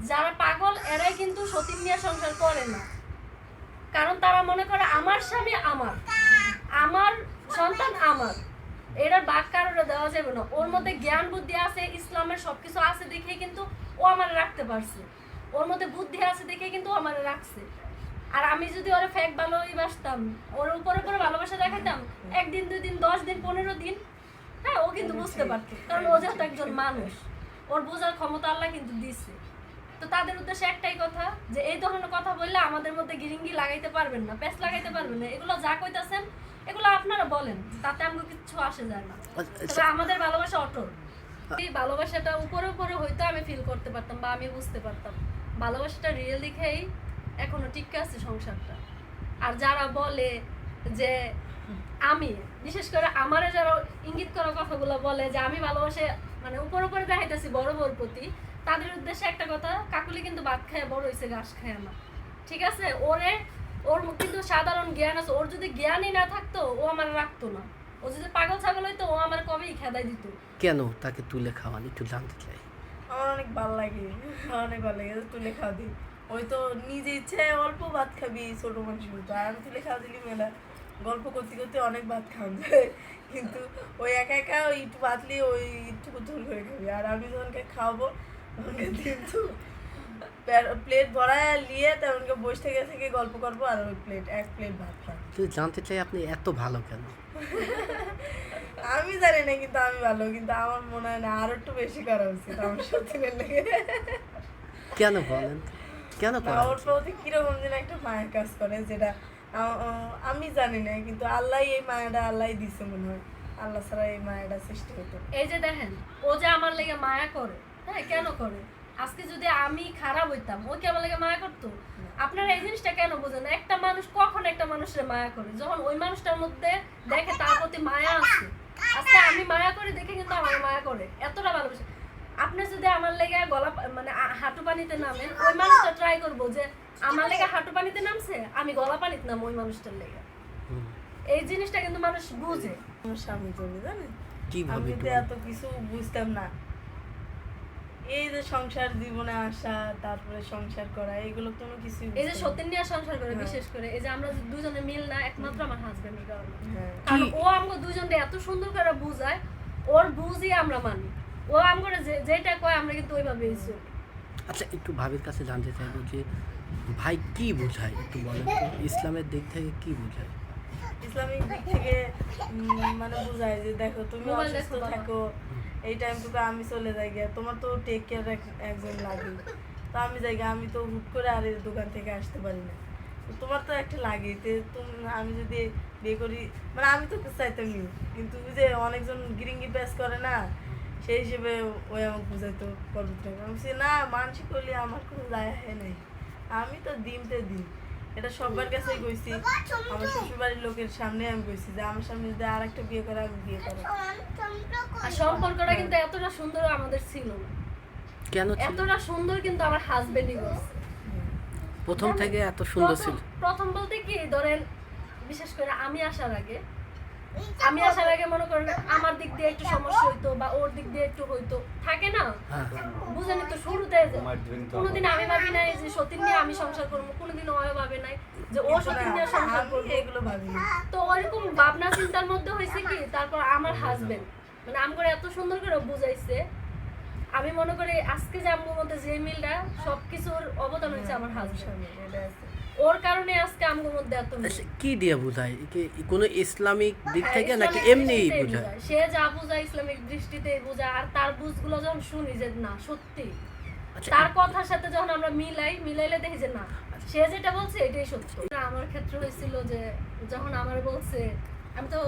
যারা পাগল, এরাই কিন্তু সতীন নিয়ে সংসার করে না। কারণ তারা মনে করে, আমার স্বামী আমার। আমার সন্তান আমার। এটার বাক কারণে দেওয়া যাবে না। ওর মধ্যে জ্ঞান বুদ্ধি আছে, ইসলামের সব কিছু আছে দেখে কিন্তু ও আমার রাখতে পারছে। ওর মধ্যে বুদ্ধি আছে দেখে কিন্তু আমার রাখছে। আর আমি যদি ওরা ফেক ভালোই বাসতাম, ওর উপরে উপরে ভালোবাসা দেখাতাম, একদিন দুই দিন দশ দিন, পনেরো দিন হ্যাঁ ও কিন্তু বুঝতে পারতো। কারণ ও যেহেতু একজন মানুষ, ওর বোঝার ক্ষমতা আল্লাহ কিন্তু দিছে। তো তাদের উদ্দেশ্যে একটাই কথা যে এই ধরনের কথা বললে আমাদের মধ্যে গিরিঙ্গি লাগাইতে পারবেন না প্যাচ লাগাইতে পারবেন না। এগুলো যা কইতাছেন এগুলো আপনারা বলেন তাতে আমাকে কিচ্ছু আসে যায় না। আচ্ছা, তবে আমাদের ভালোবাসা অটল। এই ভালোবাসাটা উপরে উপরে হয়তো আমি ফিল করতে পারতাম বা আমি বুঝতে পারতাম। ভালোবাসাটা রিয়েল দেখেই এখনও টিকে আছে সংসারটা। আর যারা বলে যে আমি বিশেষ করে আমারে যারা ইঙ্গিত করা কথাগুলো বলে যে আমি ভালোবাসে মানে উপর উপরে দেখাইতেছি বড় বড় প্রতি। তাদের উদ্দেশ্যে একটা কথা কাকুলি কিন্তু ভাত খায় বড় হয়েছে ঘাস খায় না। ঠিক আছে? ওরে ওর কিন্তু সাধারণ জ্ঞান আছে। ওর যদি জ্ঞানই না থাকতো ও আমার রাখতো না। ও যদি পাগল ছাগল হইতো ও আমার কবেই খেদাই দিত। কেন তাকে তুলে খাওয়ান? একটু জানতে চাই। আমার অনেক ভালো লাগে। অনেক ভালো লাগে তুলে খাওয়া দিই। ওই তো নিজে ইচ্ছে অল্প ভাত খাবি ছোট মানুষ আর তুলে খাওয়া দিলি মেলা। গল্প করতে করতে অনেক ভাত খাওয়া যায়। কিন্তু ওই একা একা ওই একটু ভাতলি ওই একটু ঝোল হয়ে খাবি আর আমি যখনকে খাওয়াবো তখনকে কিন্তু প্লেট ভরায় নিয়ে তেমনকে বসে থেকে থেকে গল্প করব আর ওই প্লেট এক প্লেট ভাত খাব কিন্তু জানতে চাই আপনি এত ভালো কেন? আমি জানি না কিন্তু আমি ভালো কিন্তু আমার মনে হয় না আরও একটু বেশি করা উচিত আমার সত্যি লেগে। কেন বলেন? কেন ওর প্রতি কীরকম যেন একটা মায়ের কাজ করে যেটা আমি জানি না কিন্তু আল্লাহ এই মায়াটা আল্লাহ দিছে মনে হয়। আল্লাহ ছাড়া এই মায়াটা সৃষ্টি হতো। এই যে দেখেন ও যে আমার লেগে মায়া করে হ্যাঁ কেন করে? আজকে যদি আমি খারাপ হইতাম ও কি আমার লেগে মায়া করতো? আপনারা এই জিনিসটা কেন বোঝেন? একটা মানুষ কখন একটা মানুষের মায়া করে? যখন ওই মানুষটার মধ্যে দেখে তার প্রতি মায়া আছে। আজকে আমি মায়া করি দেখে কিন্তু আমার মায়া করে। এতটা ভালোবাসে। আপনি যদি আমার লেগে গলা মানে হাঁটু পানিতে নামেন ওই মানুষটা ট্রাই করব যে আমার লেগে হাঁটু পানিতে নামছে আমি গলা পানিতে নাম ওই মানুষটার লেগে। এই জিনিসটা কিন্তু মানুষ বুঝে। আমার স্বামী চলে আমি তো এত কিছু বুঝতাম না। এই যে সংসার জীবনে আসা তারপরে সংসার করা এগুলো কোনো কিছু এই যে সত্যের নিয়ে সংসার করে হ্যাঁ। বিশেষ করে এই যে আমরা দুজনে মিল না একমাত্র আমার হাজবেন্ডের কারণে। হ্যাঁ। কারণ ও আমাকে দুজনকে এত সুন্দর করে বুঝায় ওর বুঝই আমরা মানি। ও আমরা যে যেটা কয় আমরা কিন্তু ওইভাবেই চলি। আচ্ছা একটু ভাবির কাছে জানতে চাইব যে ভাই কি বোঝায়? একটু বলেন তো ইসলামের দিক থেকে কি বোঝায়? ইসলামিক দিক থেকে মানে বোঝায় যে দেখো তুমি অসুস্থ থাকো এই টাইমটুকু আমি চলে যাই গিয়া তোমার তো টেক কেয়ার একজন লাগে তো আমি যাই গিয়া, আমি তো হুট করে আর এই দোকান থেকে আসতে পারি না। তো তোমার তো একটা লাগে যে তুমি আমি যদি বিয়ে করি মানে আমি তো চাইতাম নি কিন্তু যে অনেকজন গিরিঙ্গি প্যাস করে না সেই হিসেবে ওই আমাকে বুঝাইতো পর্বতটাকে আমি বলছি, না মানসিক করলে আমার কোনো যায় আসে নাই। আমি তো দিনতে দিন। এটা সবার কাছেই কইছি। আমার শ্বশুর বাড়ির লোকের সামনে আমি কইছি যে আমার সামনে যদি আর একটা বিয়ে করে আমি বিয়ে করো আর সম্পর্কটা কিন্তু এতটা সুন্দর আমাদের ছিল না। কেন এতটা সুন্দর কিন্তু আমার হাজবেন্ডই করছে। প্রথম থেকে এত সুন্দর ছিল। প্রথম বলতে কি ধরেন বিশেষ করে আমি আসার আগে আমি আসার আগে মনে করেন আমার দিক দিয়ে একটু সমস্যা হইতো বা ওর দিক দিয়ে একটু হইতো। থাকে না? হ্যাঁ হ্যাঁ। বুঝেনি তো শুরুতে যে কোনোদিন আমি ভাবি নাই যে সতীন নিয়ে আমি সংসার করব কোনোদিন ওও ভাবে নাই যে ও সতীন নিয়ে সংসার করব। এগুলো ভাবিনি তো ওইরকম ভাবনা চিন্তার মধ্যে হয়েছে কি তারপর আমার হাজবেন্ড মানে আম করে এত সুন্দর করে বুঝাইছে। আমি মনে করি আজকে যে আমার মধ্যে যে মিলটা সবকিছুর অবদান হয়েছে আমার হাজবেন্ড এটা আছে। ওর কারণে আজকে আমগো মধ্যে এত আচ্ছা, কি দিয়ে বোঝায়? কি কোনো ইসলামিক দিক হ্যাঁ, থেকে নাকি এমনি বোঝায়। সে যা বোঝায় ইসলামিক দৃষ্টিতে বোঝায় আর তার বুঝগুলো যখন শুনি যে না সত্যি। আচ্ছা তার কথার সাথে যখন আমরা মিলাই মিলাইলে দেখি যে না সে যেটা বলছে এটাই সত্য। আমার ক্ষেত্রে হয়েছিল যে যখন আমার বলছে আমি তো